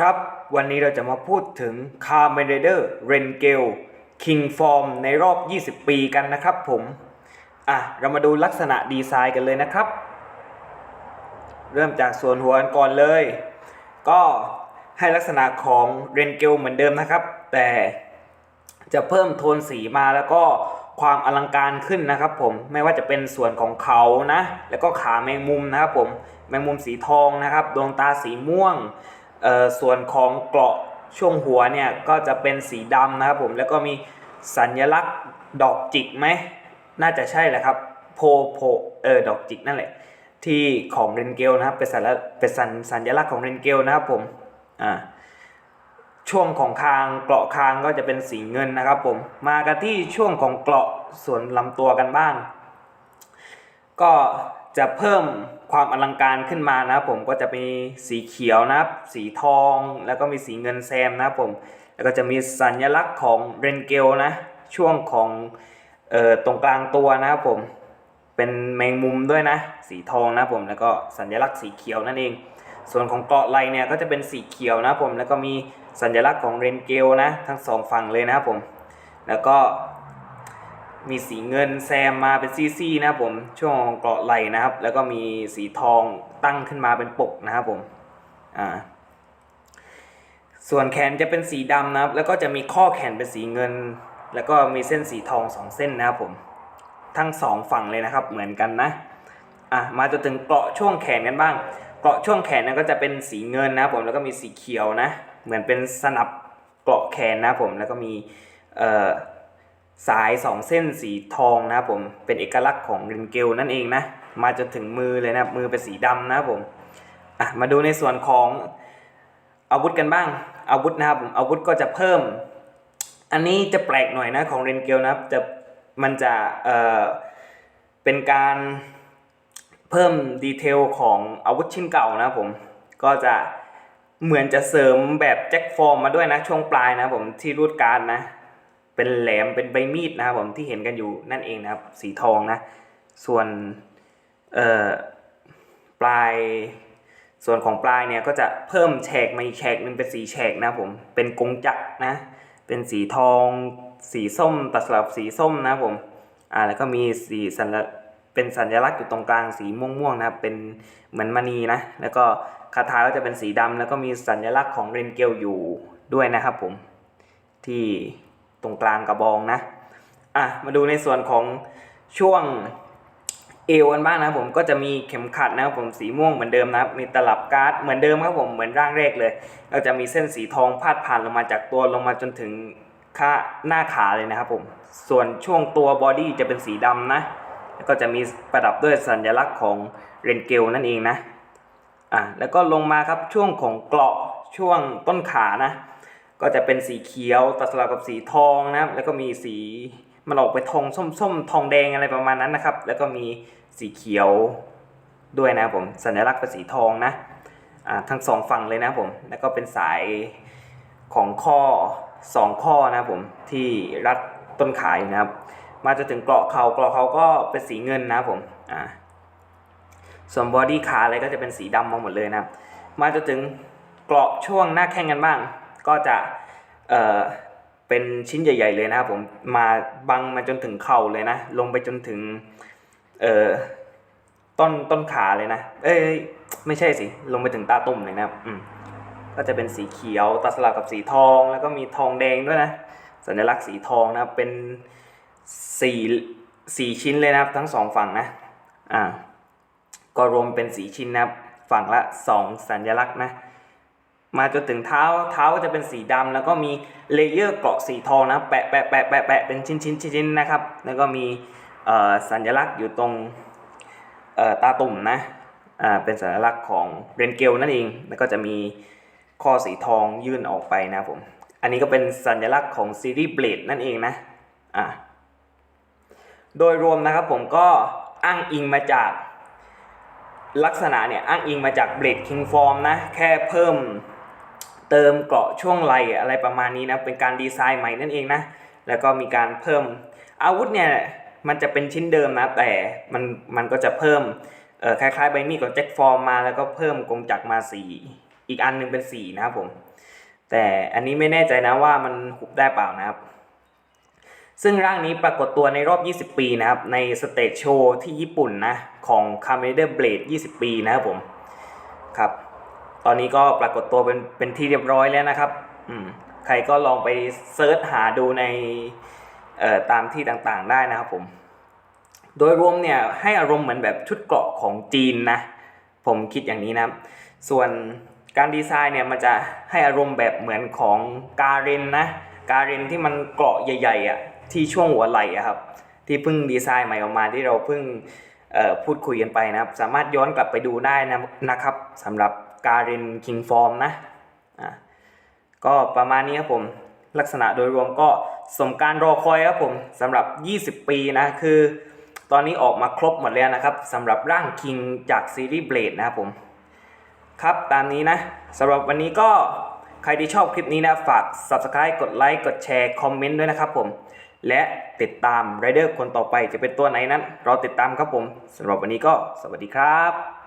ครับ วันนี้เราจะมาพูดถึงคาร์เมเดอร์เรนเกลคิงฟอร์มในรอบ 20 ปีกันนะครับผม อะ เรามาดูลักษณะดีไซน์กันเลยนะครับ เริ่มจากส่วนหัวก่อนเลย ก็ให้ลักษณะของเรนเกลเหมือนเดิมนะครับ แต่จะเพิ่มโทนสีมาแล้วก็ความอลังการขึ้นนะครับผม ไม่ว่าจะเป็นส่วนของเขานะ แล้วก็ขาแมงมุมนะครับผม แมงมุมสีทองนะครับ ดวงตาสีม่วง ส่วนของเกราะช่วงหัวเนี่ยก็จะเป็นสีดำนะครับผมแล้วก็มีสัญลักษณ์ดอกจิกไหมน่าจะใช่แหละครับโพโพเออดอกจิกนั่นแหละ ที่ของเรนเกลนะครับเป็นสัญลักษณ์เป็นสัญสัญลักษณ์ของเรนเกลนะครับผมอ่าช่วงของคางเกราะคางก็จะเป็นสีเงินนะครับผมมากันที่ช่วงของเกราะส่วนลำตัวกันบ้าง ก็จะเพิ่ม ความอลังการขึ้นมานะครับผมก็จะมีสีเขียวนะครับ สีทองแล้วก็มีสีเงินแซมนะครับผม แล้วก็จะมีสัญลักษณ์ของเรนเกลนะ ช่วงของเอ่อตรงกลางตัวนะครับผมเป็นแมงมุมด้วยนะ สีทองนะผมแล้วก็สัญลักษณ์สีเขียวนั่นเอง ส่วนของเกาะไหลเนี่ยก็จะเป็นสีเขียวนะผมแล้วก็มีสัญลักษณ์ของเรนเกลนะทั้งสองฝั่งเลยนะครับผม แล้วก็ มีสีเงินแซมมาเป็นซี่ๆนะครับผมช่วงเกราะไหลนะครับ แล้วก็มีสีทองตั้งขึ้นมาเป็นปกนะครับผมอ่าส่วนแขนจะเป็นสีดำนะครับ แล้วก็จะมีข้อแขนเป็นสีเงิน แล้วก็มีเส้นสีทองสองเส้นนะครับผมทั้งสองฝั่งเลยนะครับเหมือนกันนะอะมาจนถึงเกราะช่วงแขนกันบ้าง เกราะช่วงแขนนั้นก็จะเป็นสีเงินนะครับผมแล้วก็มีสีเขียวนะ เหมือนเป็นสนับเกราะแขนนะครับผมแล้วก็มีเอ่อ สายสองเส้นสีทองนะครับผมเป็นเอกลักษณ์ของรินเกลนั่นเองนะมาจนถึงมือเลยนะมือเป็นสีดำนะครับผมอะมาดูในส่วนของอาวุธกันบ้าง อาวุธนะครับผมอาวุธก็จะเพิ่ม อันนี้จะแปลกหน่อยนะของเรนเกลนะครับจะมันจะเอ่อเป็นการเพิ่มดีเทลของอาวุธชิ้นเก่านะครับผมก็จะเหมือนจะเสริมแบบแจ็คฟอร์มมาด้วยนะช่วงปลายนะผมที่รูดการ์ดนะ เป็นแหลมเป็นใบมีดนะครับผมที่เห็นกันอยู่นั่นเองนะครับ สีทองนะ ส่วนเอ่อปลายส่วนของปลายเนี่ยก็จะเพิ่มแฉกมาอีกแฉกหนึ่งเป็นสีแฉกนะผมเป็นกงจักรนะ เป็นสีทอง สีส้มตัดสลับสีส้มนะผมอ่าแล้วก็มีสีสัญลักษณ์เป็นสัญลักษณ์อยู่ตรงกลางสีม่วงๆนะครับเป็นเหมือนมณีนะแล้วก็คาถาก็จะเป็นสีดำแล้วก็มีสัญลักษณ์ของเรนเกลอยู่ด้วยนะครับผมที่ ตรงกลางกระบองนะอะมาดูในส่วนของช่วงเอวกันบ้างนะผมก็จะมีเข็มขัดนะครับผมสีม่วงเหมือนเดิมนะครับมีตลับการ์ดเหมือนเดิมครับผมเหมือนร่างแรกเลยแล้วจะมีเส้นสีทองพาดผ่านลงมาจากตัวลงมาจนถึงข้าหน้าขาเลยนะครับผมส่วนช่วงตัวบอดี้จะเป็นสีดำนะแล้วก็จะมีประดับด้วยสัญลักษณ์ของเรนเกลนั่นเองนะอะแล้วก็ลงมาครับช่วงของเกราะช่วงต้นขานะ ก็จะเป็นสีเขียวตัดสลับกับสีทองนะครับ แล้วก็มีสีมันออกไปทองส้มๆ ทองแดงอะไรประมาณนั้นนะครับ แล้วก็มีสีเขียวด้วยนะผมสัญลักษณ์เป็นสีทองนะทั้งสองฝั่งเลยนะผมแล้วก็เป็นสายของข้อสองข้อนะผมที่รัดต้นขายนะครับ มาจนถึงเกราะเขาเกราะเขาก็เป็นสีเงินนะผมอ่าส่วนบอดี้ขาอะไรก็จะเป็นสีดำมาหมดเลยนะครับ มาจนถึงเกราะช่วงหน้าแข้งกันบ้าง ก็จะเอ่อเป็นชิ้นใหญ่ ๆ เลยนะครับผมมาบังมาจนถึงเข่าเลยนะ ลงไปจนถึงเอ่อต้นต้นขาเลยนะ เอ้ยไม่ใช่สิ ลงไปถึงตาตุ่มเลยนะครับอืมก็จะเป็นสีเขียวตัดสลับกับสีทองแล้วก็มีทองแดงด้วยนะ สัญลักษณ์สีทองนะครับเป็นสี่สี่ชิ้นเลยนะครับ ทั้งสองฝั่งนะอ่าก็รวมเป็นสีชิ้นนะครับ ฝั่งละสองสัญลักษณ์นะ มาจนถึงเท้าเท้าก็จะเป็นสีดำแล้วก็มีเลเยอร์เกราะสีทองนะแปะแปะแปะแปะแปะเป็นชิ้นชิ้นชิ้นนะครับ แล้วก็มีสัญลักษณ์อยู่ตรงตาตุ่มนะเป็นสัญลักษณ์ของเรนเกลนั่นเองแล้วก็จะมีข้อสีทองยื่นออกไปนะผมอันนี้ก็เป็นสัญลักษณ์ของซีรีส์เบลดนั่นเองนะอ่าโดยรวมนะครับผมก็อ้างอิงมาจากลักษณะเนี่ยอ้างอิงมาจากเบลดคิงฟอร์มนะแค่เพิ่ม เติมเกราะช่วงไหลอะไรประมาณนี้นะเป็นการดีไซน์ใหม่นั่นเองนะแล้วก็มีการเพิ่มอาวุธเนี่ยมันจะเป็นชิ้นเดิมนะแต่มันมันก็จะเพิ่มเออคล้ายๆใบมีดของแจ็คฟอร์มมาแล้วก็เพิ่มกงจักรมาสีอีกอันหนึงเป็นสีนะครับผมแต่อันนี้ไม่แน่ใจนะว่ามันหุบได้เปล่านะครับ ซึ่งร่างนี้ปรากฏตัวในรอบ 20 ปีนะครับ ในสเตจโชว์ที่ญี่ปุ่นนะ ของ c a m e d e r Blade 20 ปีนะครับผม ครับ ตอนนี้ก็ปรากฏตัวเป็นเป็นที่เรียบร้อยแล้วนะครับอืมใครก็ลองไปเซิร์ชหาดูในเอ่อตามที่ต่างๆได้นะครับผม โดยรวมเนี่ยให้อารมณ์เหมือนแบบชุดเกราะของจีนนะ ผมคิดอย่างนี้นะส่วนการดีไซน์เนี่ยมันจะให้อารมณ์แบบเหมือนของการเรนนะการเรนที่มันเกราะใหญ่ๆอะที่ช่วงหัวไหล่อะครับ ที่เพิ่งดีไซน์ใหม่ออกมาที่เราเพิ่งพูดคุยกันไปนะครับ สามารถย้อนกลับไปดูได้นะนะครับสำหรับ การเรนคิงฟอร์มนะอะก็ประมาณนี้ครับผม ลักษณะโดยรวมก็สมการรอคอยครับผมสำหรับ 20 ปีนะคือ ตอนนี้ออกมาครบหมดแล้วนะครับสำหรับร่างคิงจากซีรีส์เบลดนะครับผม ครับตามนี้นะสำหรับวันนี้ก็ใครที่ชอบคลิปนี้นะฝาก Subscribe กดไลค์กดแชร์คอมเมนต์ด้วยนะครับผม และติดตามไรเดอร์คนต่อไปจะเป็นตัวไหนนั้นรอติดตามครับผมสำหรับวันนี้ก็สวัสดีครับ